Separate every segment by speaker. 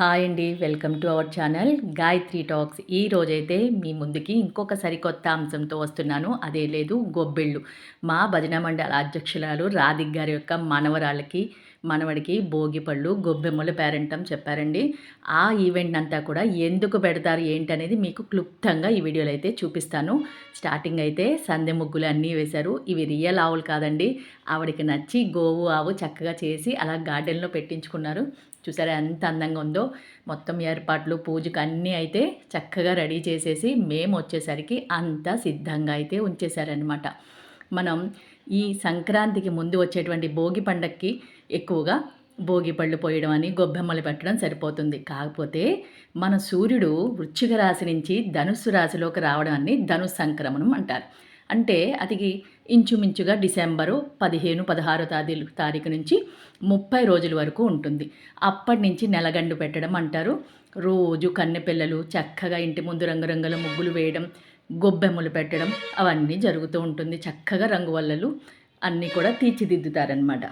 Speaker 1: Hi అండి welcome to our channel Gayatri talks. ఈ రోజైతే మీ ముందుకి ఇంకొక సరికొత్త అంశంతో వస్తున్నాను. అదే లేదు గొబ్బిళ్ళు. మా భజన మండల అధ్యక్షురాలు రాధిక్ గారి యొక్క మనవరాళ్ళకి మనవడికి భోగిపళ్ళు గొబ్బెమ్మలు పేరంటం చెప్పారండి. ఆ ఈవెంట్ అంతా కూడా ఎందుకు పెడతారు ఏంటనేది మీకు క్లుప్తంగా ఈ వీడియోలో అయితే చూపిస్తాను. స్టార్టింగ్ అయితే సందె ముగ్గులు అన్నీ వేశారు. ఇవి రియల్ ఆవులు కాదండి. ఆవిడకి నచ్చి గోవు ఆవు చక్కగా చేసి అలా గార్డెన్లో పెట్టించుకున్నారు. చూసారా ఎంత అందంగా ఉందో? మొత్తం ఏర్పాట్లు పూజకు అన్నీ అయితే చక్కగా రెడీ చేసేసి మేము వచ్చేసరికి అంతా సిద్ధంగా అయితే ఉంచేశారనమాట మనం ఈ సంక్రాంతికి ముందు వచ్చేటువంటి భోగి పండక్కి ఎక్కువగా భోగి పళ్ళు పోయడం అని గొబ్బెమ్మలు పెట్టడం సరిపోతుంది. కాకపోతే మన సూర్యుడు వృచ్చిక రాశి నుంచి ధనుస్సు రాశిలోకి రావడాన్ని ధను సంక్రమణం అంటారు. అంటే అది ఇంచుమించుగా డిసెంబరు పదిహేను పదహారో తేదీ తారీఖు నుంచి ముప్పై రోజుల వరకు ఉంటుంది. అప్పటి నుంచి నెలగండు పెట్టడం అంటారు. రోజు కన్నెపిల్లలు చక్కగా ఇంటి ముందు రంగురంగుల ముగ్గులు వేయడం గొబ్బెమ్మలు పెట్టడం అవన్నీ జరుగుతూ ఉంటుంది. చక్కగా రంగువల్లలు అన్నీ కూడా తీర్చిదిద్దుతారనమాట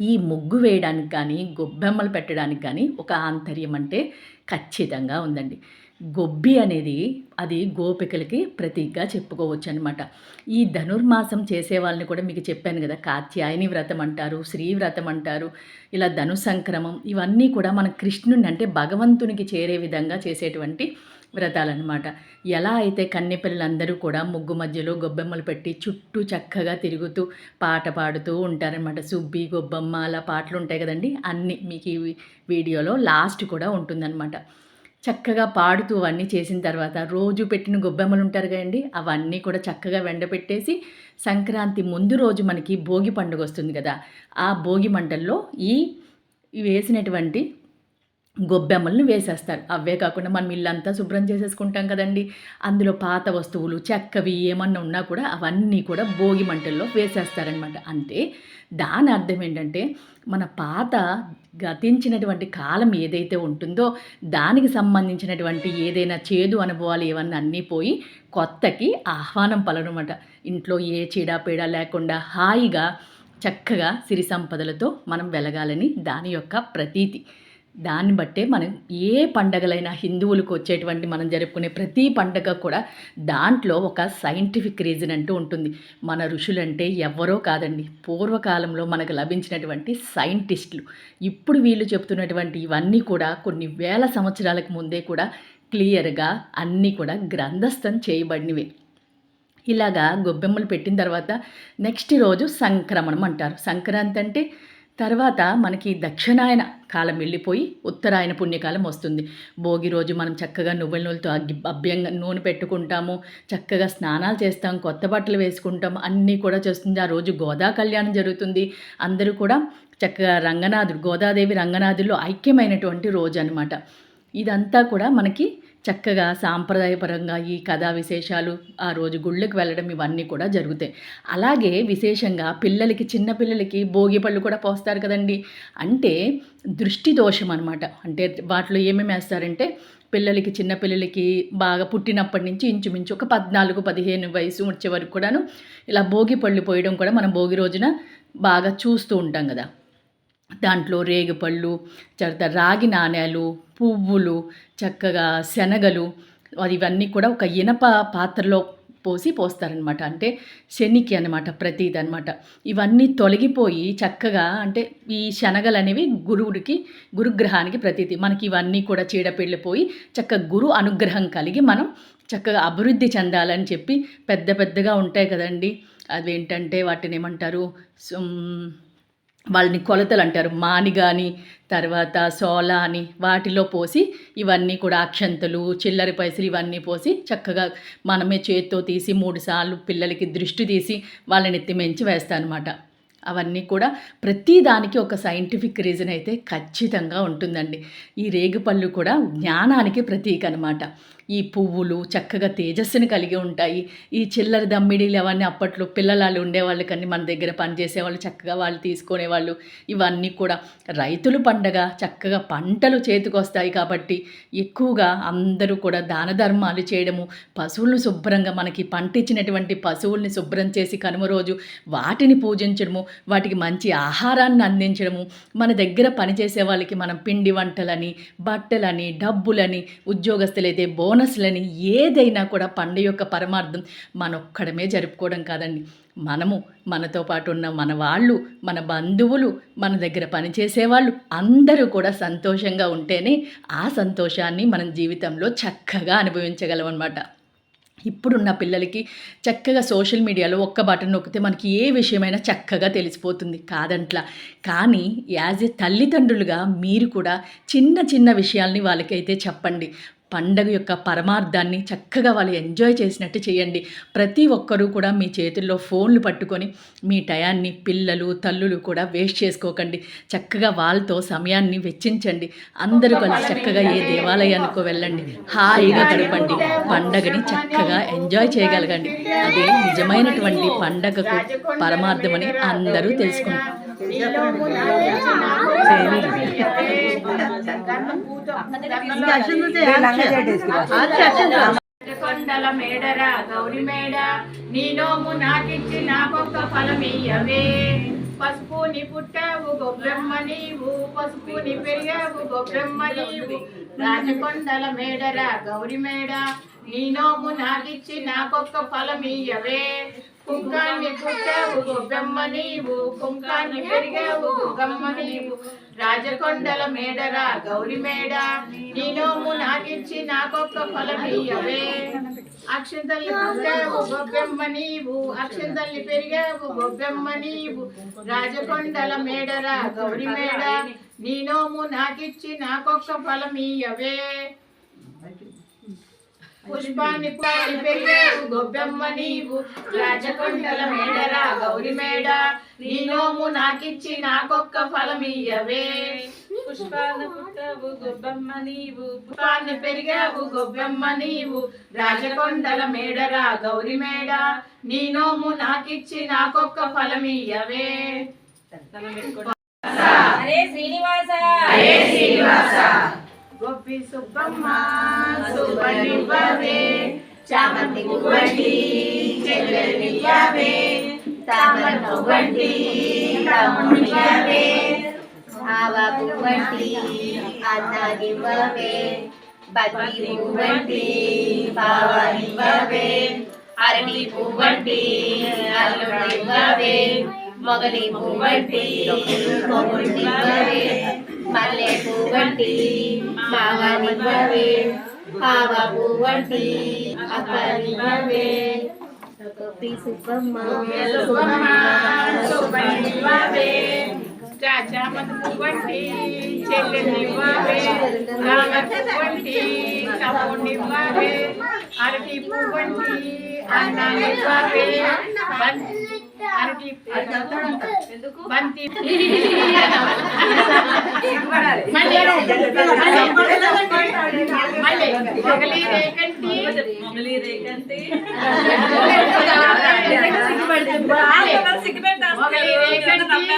Speaker 1: ఈ ముగ్గు వేయడానికి కానీ గొబ్బెమ్మలు పెట్టడానికి కానీ ఒక ఆంతర్యం అంటే ఖచ్చితంగా ఉందండి. గొబ్బి అనేది అది గోపికలకి ప్రతీకగా చెప్పుకోవచ్చు అనమాట ఈ ధనుర్మాసం చేసే వాళ్ళని కూడా మీకు చెప్పాను కదా కాత్యాయని వ్రతం అంటారు శ్రీ వ్రతం అంటారు ఇలా ధను సంక్రమం ఇవన్నీ కూడా మన కృష్ణుని అంటే భగవంతునికి చేరే విధంగా చేసేటువంటి వ్రతాలన్నమాట. ఎలా అయితే కన్నెపిల్లలందరూ కూడా ముగ్గు మధ్యలో గొబ్బెమ్మలు పెట్టి చుట్టూ చక్కగా తిరుగుతూ పాట పాడుతూ ఉంటారనమాట సుబ్బి గొబ్బమ్మ అలా పాటలు ఉంటాయి కదండి అన్నీ మీకు ఈ వీడియోలో లాస్ట్ కూడా ఉంటుందన్నమాట. చక్కగా పాడుతూ అవన్నీ చేసిన తర్వాత రోజు పెట్టిన గొబ్బెమ్మలు ఉంటారు కదండి అవన్నీ కూడా చక్కగా వెండపెట్టేసి సంక్రాంతి ముందు రోజు మనకి భోగి పండుగ వస్తుంది కదా ఆ భోగి మంటల్లో ఈ వేసినటువంటి గొబ్బెమ్మలను వేసేస్తారు. అవే కాకుండా మనం ఇల్లంతా శుభ్రం చేసేసుకుంటాం కదండి. అందులో పాత వస్తువులు చెక్కవి ఏమన్నా ఉన్నా కూడా అవన్నీ కూడా భోగి మంటల్లో వేసేస్తారనమాట. అంటే దాని అర్థం ఏంటంటే మన పాత గతించినటువంటి కాలం ఏదైతే ఉంటుందో దానికి సంబంధించినటువంటి ఏదైనా చేదు అనుభవాలు ఏమన్నా అన్నీ పోయి కొత్తకి ఆహ్వానం పలనమాట ఇంట్లో ఏ చీడపీడ లేకుండా హాయిగా చక్కగా సిరి సంపదలతో మనం వెలగాలని దాని యొక్క ప్రతీతి. దాన్ని బట్టే మనం ఏ పండగలైనా హిందువులకు వచ్చేటువంటి మనం జరుపుకునే ప్రతి పండగ కూడా దాంట్లో ఒక సైంటిఫిక్ రీజన్ అంటూ ఉంటుంది. మన ఋషులంటే ఎవరో కాదండి. పూర్వకాలంలో మనకు లభించినటువంటి సైంటిస్టులు. ఇప్పుడు వీళ్ళు చెప్తున్నటువంటి ఇవన్నీ కూడా కొన్ని వేల సంవత్సరాలకు ముందే కూడా క్లియర్గా అన్నీ కూడా గ్రంథస్థం చేయబడినవే. ఇలాగా గొబ్బెమ్మలు పెట్టిన తర్వాత నెక్స్ట్ రోజు సంక్రమణం అంటారు. సంక్రాంతి అంటే తర్వాత మనకి దక్షిణాయన కాలం వెళ్ళిపోయి ఉత్తరాయణ పుణ్యకాలం వస్తుంది. భోగి రోజు మనం చక్కగా నువ్వుల నూనెతో అగ్గి అభ్యంగా నూనె పెట్టుకుంటాము చక్కగా స్నానాలు చేస్తాం కొత్త బట్టలు వేసుకుంటాం అన్నీ కూడా చేస్తుంది. ఆ రోజు గోదా కళ్యాణం జరుగుతుంది. అందరూ కూడా చక్కగా రంగనాథుడు గోదాదేవి రంగనాథుల్లో ఐక్యమైనటువంటి రోజు అనమాట ఇదంతా కూడా మనకి చక్కగా సాంప్రదాయపరంగా ఈ కథా విశేషాలు ఆ రోజు గుళ్ళకి వెళ్ళడం ఇవన్నీ కూడా జరుగుతాయి. అలాగే విశేషంగా పిల్లలకి చిన్నపిల్లలకి భోగి పళ్ళు కూడా పోస్తారు కదండి. అంటే దృష్టి దోషం అనమాట అంటే వాటిలో ఏమేమి వేస్తారంటే పిల్లలకి చిన్న పిల్లలకి బాగా పుట్టినప్పటి నుంచి ఇంచుమించు ఒక పద్నాలుగు పదిహేను వయసు వచ్చే వరకు కూడాను ఇలా భోగి పళ్ళు పోయడం కూడా మనం భోగి రోజున బాగా చూస్తూ ఉంటాం కదా. దాంట్లో రేగిపళ్ళు తర్వాత రాగి నాణ్యాలు పువ్వులు చక్కగా శనగలు అది ఇవన్నీ కూడా ఒక ఇనప పాత్రలో పోసి పోస్తారనమాట అంటే శనికి అనమాట ప్రతీది అనమాట ఇవన్నీ తొలగిపోయి చక్కగా అంటే ఈ శనగలు అనేవి గురువుడికి గురుగ్రహానికి ప్రతీతి. మనకి ఇవన్నీ కూడా చీడపెళ్ళిపోయి చక్కగా గురు అనుగ్రహం కలిగి మనం చక్కగా అభివృద్ధి చెందాలని చెప్పి పెద్ద పెద్దగా ఉంటాయి కదండి. అదేంటంటే వాటిని ఏమంటారు? వాళ్ళని కొలతలు అంటారు. మాని కానీ తర్వాత సోల అని వాటిలో పోసి ఇవన్నీ కూడా అక్షంతలు చిల్లరి పైసలు ఇవన్నీ పోసి చక్కగా మనమే చేత్తో తీసి మూడు సార్లు పిల్లలకి దృష్టి తీసి వాళ్ళని ఎత్తిమెంచి వేస్తానమాట. అవన్నీ కూడా ప్రతి దానికి ఒక సైంటిఫిక్ రీజన్ అయితే ఖచ్చితంగా ఉంటుందండి. ఈ రేగుపళ్ళు కూడా జ్ఞానానికి ప్రతీక అనమాట ఈ పువ్వులు చక్కగా తేజస్సుని కలిగి ఉంటాయి. ఈ చిల్లర దమ్మిడీలు అవన్నీ అప్పట్లో పిల్లలు ఉండేవాళ్ళు కానీ మన దగ్గర పనిచేసేవాళ్ళు చక్కగా వాళ్ళు తీసుకునేవాళ్ళు. ఇవన్నీ కూడా రైతులు పండగ చక్కగా పంటలు చేతికొస్తాయి కాబట్టి ఎక్కువగా అందరూ కూడా దాన ధర్మాలు చేయడము పశువులను శుభ్రంగా మనకి పంట ఇచ్చినటువంటి పశువుల్ని శుభ్రం చేసి కనుమ రోజు వాటిని పూజించడము వాటికి మంచి ఆహారాన్ని అందించడము మన దగ్గర పనిచేసే వాళ్ళకి మనం పిండి వంటలని బట్టలని డబ్బులని ఉద్యోగస్తులైతే బోనస్లని ఏదైనా కూడా పండుగ యొక్క పరమార్థం మనొక్కడమే జరుపుకోవడం కాదండి. మనము మనతో పాటు ఉన్న మన వాళ్ళు మన బంధువులు మన దగ్గర పనిచేసేవాళ్ళు అందరూ కూడా సంతోషంగా ఉంటేనే ఆ సంతోషాన్ని మనం జీవితంలో చక్కగా అనుభవించగలం అనమాట ఇప్పుడున్న పిల్లలకి చక్కగా సోషల్ మీడియాలో ఒక్క బటన్ నొక్కితే మనకి ఏ విషయమైనా చక్కగా తెలిసిపోతుంది కాదంట్లా. కానీ యాజ్ ఏ తల్లిదండ్రులుగా మీరు కూడా చిన్న చిన్న విషయాల్ని వాళ్ళకైతే చెప్పండి. పండగ యొక్క పరమార్థాన్ని చక్కగా వాళ్ళు ఎంజాయ్ చేసినట్టు చేయండి. ప్రతి ఒక్కరూ కూడా మీ చేతుల్లో ఫోన్లు పట్టుకొని మీ టయాన్ని పిల్లలు తల్లులు కూడా వేస్ట్ చేసుకోకండి. చక్కగా వాళ్ళతో సమయాన్ని వెచ్చించండి. అందరూ కలిసి చక్కగా ఏ దేవాలయానికో వెళ్ళండి. హాయిగా గడపండి. పండగని చక్కగా ఎంజాయ్ చేయగలగండి. అదే నిజమైనటువంటి పండగకు పరమార్థమని అందరూ తెలుసుకుంటారు.
Speaker 2: కొండల మేడరా గౌరి మేడ నీ నోము నాకిచ్చి నాకొక్క ఫలమియ్యవే పసుపుని పుట్టావు గొబ్రమ్మ నీవు పసుపుని పెరిగావు గొబ్రమ్మ నీవు రాజకొండల మేడరా గౌరి మేడ నీ నోము నాకిచ్చి నాకొక్క ఫలమీయవే కుంకాన్ని పుట్టావు గొబ్బెమ్మ నీవు కుంకాన్ని పెరిగావు గమ్మ నీవు. రాజకొండల మేడరా గౌరి మేడ నీ నోము నాకిచ్చి నాకొక్క ఫలమీయవే అక్షంతల్లి పుట్టావు గొబ్బెమ్మ నీవు అక్షంతల్లి పెరిగావు గొబ్బెమ్మ నీవు. రాజకొండల మేడరా గౌరి మేడ నీ నోము నాకిచ్చి నాకొక్క ఫలమియ్యవే పుష్పాన్ని పాడి పెరిగావు గొబ్బెమ్మ నీవు రాజకొండల మేడరా గౌరి మేడ నీ నోము నాకిచ్చి నాకొక్క ఫలమియ్యవే
Speaker 3: పుష్పాన పుట్టవు గొబ్బమ్మ నీవు
Speaker 2: పుష్పాన్ని పెరిగావు గొబ్బెమ్మ నీవు రాజకొండల మేడరా గౌరి మేడ నీ నోము నాకిచ్చి నాకొక్క ఫలమియ్యవే
Speaker 3: అరే శ్రీనివాస
Speaker 2: అరే శ్రీనివాస గొప్పి సుబ్బమ్మ సుబ్బనివ్వవే చామంతి పువ్వండి చెల్లెలివ్వవే తామర పువ్వండి తమ్ముడివ్వవే
Speaker 4: ఆవ పువ్వంటి అన్నాగివ్వవే బతి పువ్వంటి
Speaker 2: బావనివ్వవే అరటి పువ్వండి అల్లుడివ్వవే
Speaker 4: மகளி பூவட்டி கொண்டிப்பவே மல்லை பூவட்டி மகனிப்பவே பாவ பூவட்டி அக்கனிப்பவே சுகப்பி சுப்பம்மா
Speaker 2: சுப்பம்மா சுப்பனிப்பவே चाचा मत पुवटी चेले निवावे राना पुवटी कापो निवावे आरती पुवटी आना निवावे మళ్ళీ మొగలి రేకంటి.
Speaker 3: మొగలి రేకంతి
Speaker 2: మొగలి రేకంటి.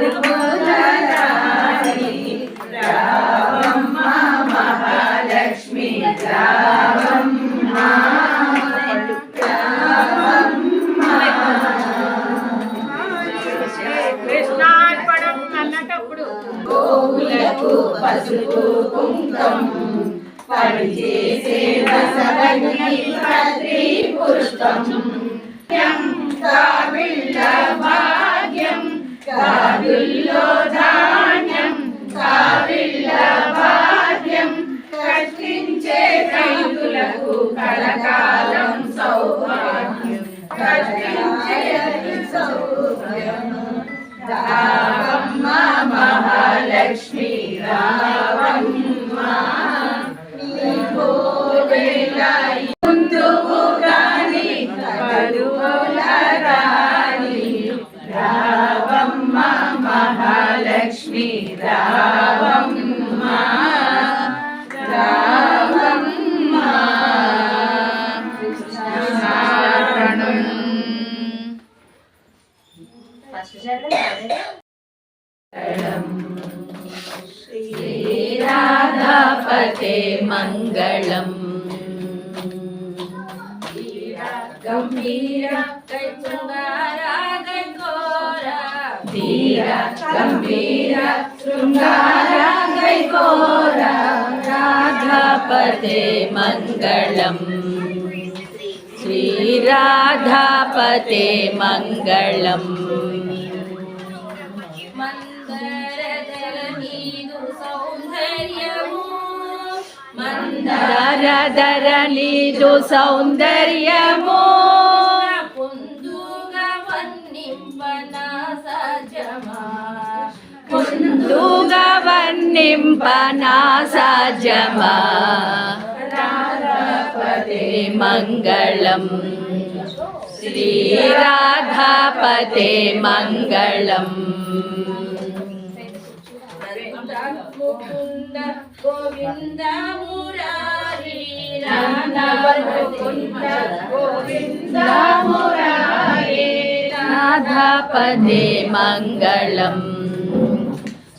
Speaker 1: 네. Hallelujah.
Speaker 3: గంభీర
Speaker 1: శృంగార గైకోర రాధాపతే మంగళం. శ్రీరాధాపతే మంగళం.
Speaker 3: మందరదర నీదు
Speaker 1: వర్ణింపనా సాజమా రాధాపతే మంగళం. శ్రీరాధాపతే మంగళం.
Speaker 3: ముకుంద గోవింద మురారి
Speaker 4: ముకుంద గోవింద మురారి
Speaker 1: రాధాపదే మంగళం.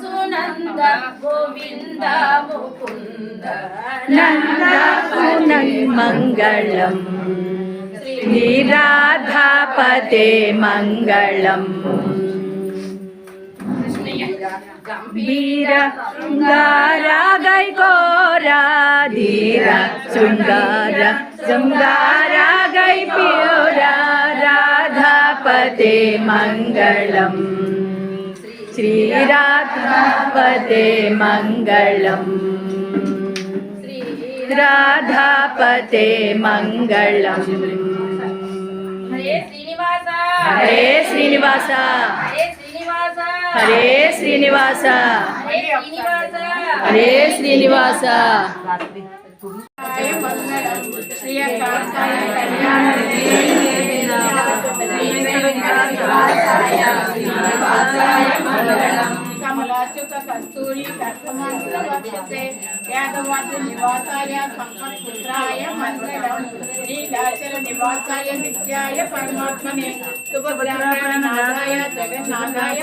Speaker 1: சுனந்த கோவிந்த முகுந்த
Speaker 3: நந்த சுனன் மங்களம் ஸ்ரீராதாபதே மங்களம் ಗಂಭೀರ ಶೃಂಗಾರ
Speaker 1: ಗೈಕೋರ ಧೀರ ಶೃಂಗಾರ
Speaker 3: ಶೃಂಗಾರ ಗೈ ಪಿಯೋರ ರಾಧಾಪತೆ
Speaker 1: ಮಂಗಳಂ మంగళం శ్రీరాధాపతే మంగళం వీర శృంగార గైకోర ధీర శృంగార శృంగార గై ప్యూర రాధాపతే మంగళం శ్రీరాధాపతే
Speaker 2: కమలాచ్యుత కస్తూరి కర్తమాంసే యాదవాద్రి నివాసాయ సంపత్పుత్రాయ మంగళం నీలాచల నివాసాయ నిత్యాయ పరమాత్మనే శుభగ్రహణాదాయ జగన్నాథాయ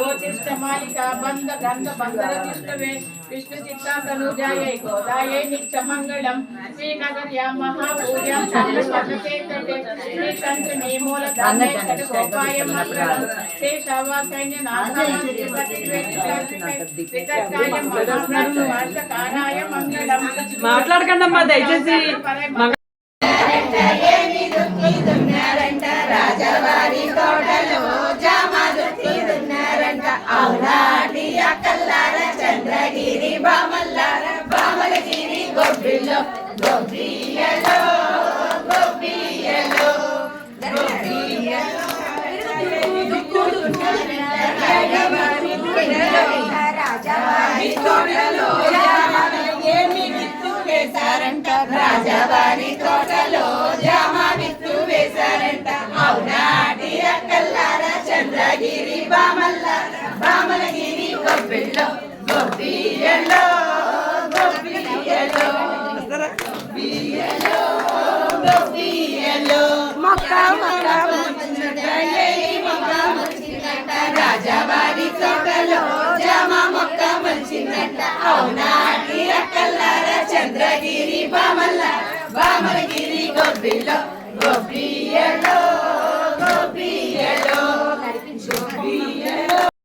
Speaker 2: గోచిష్టమాలిక బంధ గంధ బంధర తిష్టవే విష్ణు చిత్తాతనుజాయ గోదాయ నిత్యమంగళం. శ్రీనగర్యా మహాపూజాం సర్వచేతటే శ్రీ తంత్రి నిర్మూల ధాన్యేశ్వర గోపాయ మంగళం శ్రీ శవాసైన్య నాథాయ మంగళం
Speaker 5: మాట్లాడకండి అమ్మా దయచేసి. మగ
Speaker 4: రాజవారి తోటలో జామ దుక్కి దున్నారంట అవునాటి అక్కల్లార చంద్రగిరి బామల్లార బామలగిరి గొబ్బిలో గొబ్బియలో గొబ్బియలో రాజవారి తోటలో జామ రాజవారి తోటలో జామ చేశారంట అవునా? అవునాటి చంద్రగిరి బామల్ల బామలగిరి గొబ్బిల్లో గొబ్బియలో గొబ్బియలో గొబ్బియలో మొక్క మొక్క మొక్క తోటలో మొక్క చంద్రగిరి బామల్ల బామలగిరి గొబ్బిలో Los Villalobos.